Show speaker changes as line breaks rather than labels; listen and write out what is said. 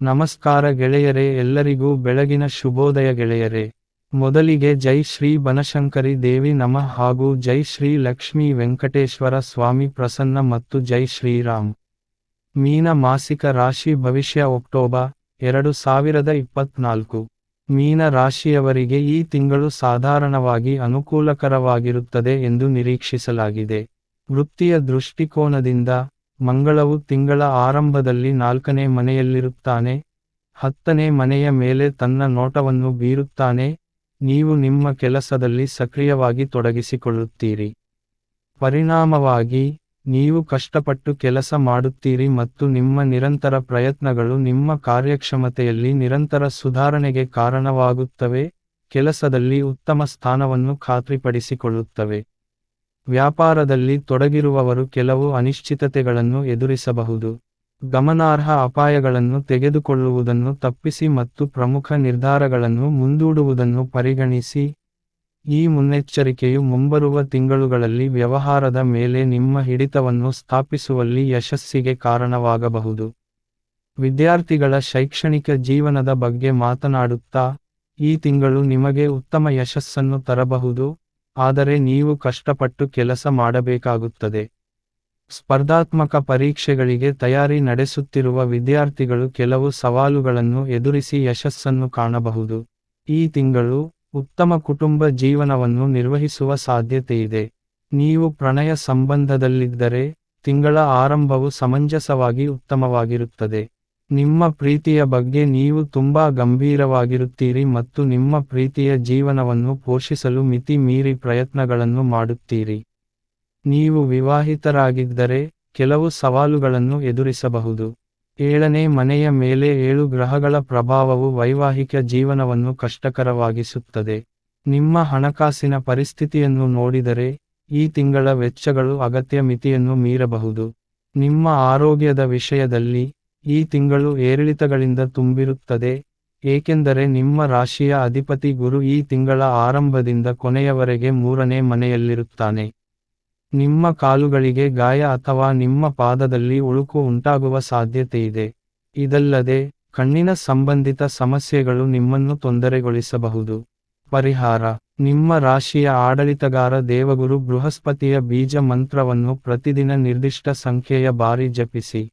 ನಮಸ್ಕಾರ ಗೆಳೆಯರೇ, ಎಲ್ಲರಿಗೂ ಬೆಳಗಿನ ಶುಭೋದಯ ಗೆಳೆಯರೇ. ಮೊದಲಿಗೆ ಜೈ ಶ್ರೀ ಬನಶಂಕರಿ ದೇವಿ ನಮಃ ಹಾಗೂ ಜೈ ಶ್ರೀ ಲಕ್ಷ್ಮೀ ವೆಂಕಟೇಶ್ವರ ಸ್ವಾಮಿ ಪ್ರಸನ್ನ ಮತ್ತು ಜೈ ಶ್ರೀರಾಮ್ ಮೀನ ಮಾಸಿಕ ರಾಶಿ ಭವಿಷ್ಯ ಅಕ್ಟೋಬರ್ ಎರಡು ಸಾವಿರದ ಇಪ್ಪತ್ನಾಲ್ಕು. ಮೀನ ರಾಶಿಯವರಿಗೆ ಈ ತಿಂಗಳು ಸಾಧಾರಣವಾಗಿ ಅನುಕೂಲಕರವಾಗಿರುತ್ತದೆ ಎಂದು ನಿರೀಕ್ಷಿಸಲಾಗಿದೆ. ವೃತ್ತಿಯ ದೃಷ್ಟಿಕೋನದಿಂದ ಮಂಗಳವು ತಿಂಗಳ ಆರಂಭದಲ್ಲಿ ನಾಲ್ಕನೇ ಮನೆಯಲ್ಲಿರುತ್ತಾನೆ, ಹತ್ತನೇ ಮನೆಯ ಮೇಲೆ ತನ್ನ ನೋಟವನ್ನು ಬೀರುತ್ತಾನೆ, ನೀವು ನಿಮ್ಮ ಕೆಲಸದಲ್ಲಿ ಸಕ್ರಿಯವಾಗಿ ತೊಡಗಿಸಿಕೊಳ್ಳುತ್ತೀರಿ. ಪರಿಣಾಮವಾಗಿ, ನೀವು ಕಷ್ಟಪಟ್ಟು ಕೆಲಸ ಮಾಡುತ್ತೀರಿ ಮತ್ತು ನಿಮ್ಮ ನಿರಂತರ ಪ್ರಯತ್ನಗಳು ನಿಮ್ಮ ಕಾರ್ಯಕ್ಷಮತೆಯಲ್ಲಿ ನಿರಂತರ ಸುಧಾರಣೆಗೆ ಕಾರಣವಾಗುತ್ತವೆ, ಕೆಲಸದಲ್ಲಿ ಉತ್ತಮ ಸ್ಥಾನವನ್ನು ಖಾತ್ರಿಪಡಿಸಿಕೊಳ್ಳುತ್ತವೆ. ವ್ಯಾಪಾರದಲ್ಲಿ ತೊಡಗಿರುವವರು ಕೆಲವು ಅನಿಶ್ಚಿತತೆಗಳನ್ನು ಎದುರಿಸಬಹುದು. ಗಮನಾರ್ಹ ಅಪಾಯಗಳನ್ನು ತೆಗೆದುಕೊಳ್ಳುವುದನ್ನು ತಪ್ಪಿಸಿ ಮತ್ತು ಪ್ರಮುಖ ನಿರ್ಧಾರಗಳನ್ನು ಮುಂದೂಡುವುದನ್ನು ಪರಿಗಣಿಸಿ. ಈ ಮುನ್ನೆಚ್ಚರಿಕೆಯು ಮುಂಬರುವ ತಿಂಗಳುಗಳಲ್ಲಿ ವ್ಯವಹಾರದ ಮೇಲೆ ನಿಮ್ಮ ಹಿಡಿತವನ್ನು ಸ್ಥಾಪಿಸುವಲ್ಲಿ ಯಶಸ್ಸಿಗೆ ಕಾರಣವಾಗಬಹುದು. ವಿದ್ಯಾರ್ಥಿಗಳ ಶೈಕ್ಷಣಿಕ ಜೀವನದ ಬಗ್ಗೆ ಮಾತನಾಡುತ್ತಾ, ಈ ತಿಂಗಳು ನಿಮಗೆ ಉತ್ತಮ ಯಶಸ್ಸನ್ನು ತರಬಹುದು. ಆದರೆ ನೀವು ಕಷ್ಟಪಟ್ಟು ಕೆಲಸ ಮಾಡಬೇಕಾಗುತ್ತದೆ. ಸ್ಪರ್ಧಾತ್ಮಕ ಪರೀಕ್ಷೆಗಳಿಗೆ ತಯಾರಿ ನಡೆಸುತ್ತಿರುವ ವಿದ್ಯಾರ್ಥಿಗಳು ಕೆಲವು ಸವಾಲುಗಳನ್ನು ಎದುರಿಸಿ ಯಶಸ್ಸನ್ನು ಕಾಣಬಹುದು. ಈ ತಿಂಗಳು ಉತ್ತಮ ಕುಟುಂಬ ಜೀವನವನ್ನು ನಿರ್ವಹಿಸುವ ಸಾಧ್ಯತೆಯಿದೆ ನೀವು ಪ್ರಣಯ ಸಂಬಂಧದಲ್ಲಿದ್ದರೆ ತಿಂಗಳ ಆರಂಭವು ಸಮಂಜಸವಾಗಿ ಉತ್ತಮವಾಗಿರುತ್ತದೆ. ನಿಮ್ಮ ಪ್ರೀತಿಯ ಬಗ್ಗೆ ನೀವು ತುಂಬಾ ಗಂಭೀರವಾಗಿರುತ್ತೀರಿ ಮತ್ತು ನಿಮ್ಮ ಪ್ರೀತಿಯ ಜೀವನವನ್ನು ಪೋಷಿಸಲು ಮಿತಿ ಮೀರಿ ಪ್ರಯತ್ನಗಳನ್ನು ಮಾಡುತ್ತೀರಿ. ನೀವು ವಿವಾಹಿತರಾಗಿದ್ದರೆ ಕೆಲವು ಸವಾಲುಗಳನ್ನು ಎದುರಿಸಬಹುದು. ಏಳನೇ ಮನೆಯ ಮೇಲೆ ಏಳು ಗ್ರಹಗಳ ಪ್ರಭಾವವು ವೈವಾಹಿಕ ಜೀವನವನ್ನು ಕಷ್ಟಕರವಾಗಿಸುತ್ತದೆ. ನಿಮ್ಮ ಹಣಕಾಸಿನ ಪರಿಸ್ಥಿತಿಯನ್ನು ನೋಡಿದರೆ ಈ ತಿಂಗಳ ವೆಚ್ಚಗಳು ಅಗತ್ಯ ಮಿತಿಯನ್ನು ಮೀರಬಹುದು. ನಿಮ್ಮ ಆರೋಗ್ಯದ ವಿಷಯದಲ್ಲಿ ಈ ತಿಂಗಳು ಏರಿಳಿತಗಳಿಂದ ತುಂಬಿರುತ್ತದೆ, ಏಕೆಂದರೆ ನಿಮ್ಮ ರಾಶಿಯ ಅಧಿಪತಿ ಗುರು ಈ ತಿಂಗಳ ಆರಂಭದಿಂದ ಕೊನೆಯವರೆಗೆ ಮೂರನೇ ಮನೆಯಲ್ಲಿರುತ್ತಾನೆ. ನಿಮ್ಮ ಕಾಲುಗಳಿಗೆ ಗಾಯ ಅಥವಾ ನಿಮ್ಮ ಪಾದದಲ್ಲಿ ಉಳುಕು ಉಂಟಾಗುವ ಸಾಧ್ಯತೆಯಿದೆ. ಇದಲ್ಲದೆ, ಕಣ್ಣಿನ ಸಂಬಂಧಿತ ಸಮಸ್ಯೆಗಳು ನಿಮ್ಮನ್ನು ತೊಂದರೆಗೊಳಿಸಬಹುದು. ಪರಿಹಾರ, ನಿಮ್ಮ ರಾಶಿಯ ಆಡಳಿತಗಾರ ದೇವಗುರು ಬೃಹಸ್ಪತಿಯ ಬೀಜ ಮಂತ್ರವನ್ನು ಪ್ರತಿದಿನ ನಿರ್ದಿಷ್ಟ ಸಂಖ್ಯೆಯ ಬಾರಿ ಜಪಿಸಿ.